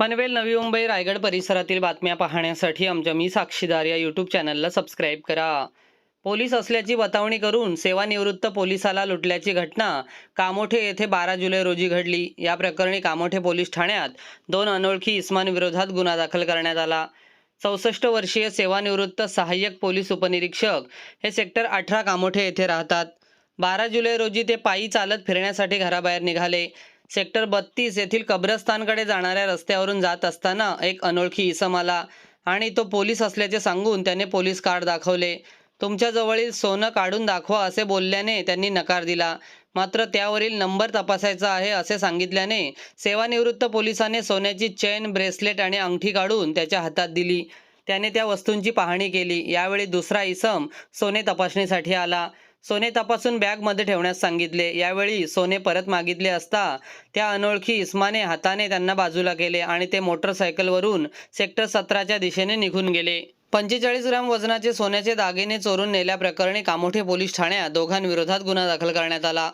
पनवेल नवी मुंबई रायगड परिसरातील बातम्या पाहण्यासाठी आमच्या मी साक्षीदार या यूट्यूब चॅनलला सबस्क्राईब करा. पोलीस असल्याची बतावणी करून सेवानिवृत्त पोलिसाला लुटल्याची घटना कामोठे येथे बारा जुलै रोजी घडली. या प्रकरणी कामोठे पोलीस ठाण्यात दोन अनोळखी इस्मांविरोधात गुन्हा दाखल करण्यात आला. चौसष्ट वर्षीय सेवानिवृत्त सहाय्यक पोलीस उपनिरीक्षक हे सेक्टर अठरा कामोठे येथे राहतात. बारा जुलै रोजी ते पायी चालत फिरण्यासाठी घराबाहेर निघाले. सेक्टर बत्तीस येथील कब्रस्तानकडे जाणाऱ्या रस्त्यावरून जात असताना एक अनोळखी इसम आला आणि तो पोलीस असल्याचे सांगून त्याने पोलीस कार्ड दाखवले. तुमच्याजवळील सोनं काढून दाखवा असे बोलल्याने त्यांनी नकार दिला. मात्र त्यावरील नंबर तपासायचा आहे असे सांगितल्याने सेवानिवृत्त पोलिसाने सोन्याची चेन ब्रेसलेट आणि अंगठी काढून त्याच्या हातात दिली. त्याने त्या वस्तूंची पाहणी केली. यावेळी दुसरा इसम सोने तपासणीसाठी आला. सोने तपासून बॅगमध्ये ठेवण्यास सांगितले. यावेळी सोने परत मागितले असता त्या अनोळखी इस्माने हाताने त्यांना बाजूला केले आणि ते मोटरसायकलवरून सेक्टर सतराच्या दिशेने निघून गेले. पंचेचाळीस ग्राम वजनाचे सोन्याचे दागिने चोरून नेल्याप्रकरणी कामोठे पोलीस ठाण्यात दोघांविरोधात गुन्हा दाखल करण्यात आला.